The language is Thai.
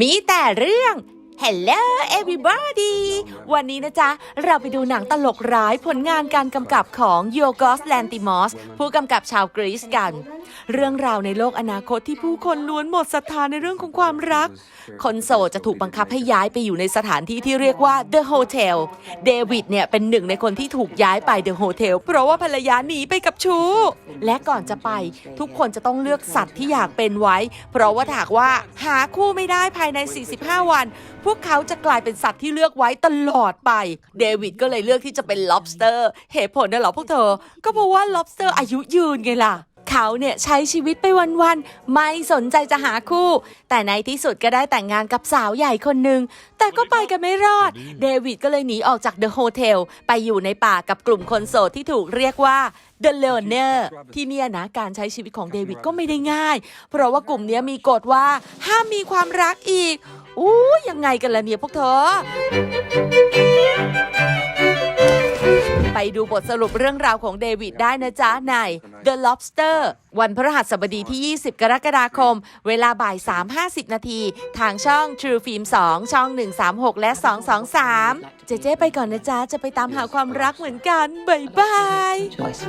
มีแต่เรื่อง Hello everybody วันนี้นะจ๊ะ เราไปดูหนังตลกร้ายผลงานการกำกับของโยกอสแลนติมอสผู้กำกับชาวกรีซกัน เรื่องราวในโลกอนาคตที่ผู้คนล้วนหมดศรัทธาในเรื่องของความรัก คนโสดจะถูกบังคับให้ย้ายไปอยู่ในสถานที่ที่เรียกว่า The Hotel เดวิดเนี่ยเป็นหนึ่งในคนที่ถูกย้ายไป The Hotel เพราะว่าภรรยาหนีไปกับชู้ และก่อนจะไป ทุกคนจะต้องเลือกสัตว์ที่อยากเป็นไว้ เพราะว่าถ้าหากว่าหาคู่ไม่ได้ภายใน 45 วันพวกเขาจะกลายเป็นสัตว์ที่เลือกไว้ตลอดไป เดวิดก็เลยเลือกที่จะเป็น lobster เหตุผลน่ะเหรอพวกเธอ ก็เพราะว่า lobster อายุยืนไงล่ะเขาเนี่ยใช้ชีวิตไปวันๆไม่สนใจจะหาคู่ แต่ในที่สุดก็ได้แต่งงานกับสาวใหญ่คนหนึ่งแต่ก็ไปกันไม่รอด เดวิดก็เลยหนีออกจากเดอะโฮเทลไปอยู่ในป่ากับกลุ่มคนโสดที่ถูกเรียกว่าเด The Loner ที่เนี่ยนะการใช้ชีวิตของเดวิดก็ไม่ได้ง่าย เพราะว่ากลุ่มเนี้ยมีกฎว่าห้ามมีความรักอีก อู้ยังไงกันล่ะเนี่ยพวกเธอ ไปดูบทสรุปเรื่องราวของเดวิดได้นะจ๊ะใน The Lobster วันพฤหัสบดีที่ 20 กรกฎาคม เวลาบ่าย 3.50 นาที ทางช่อง True Film 2 ช่อง 136 และ 223 เจเจไปก่อนนะจ๊ะ จะไปตามหาความรักเหมือนกัน บ๊ายบาย choice.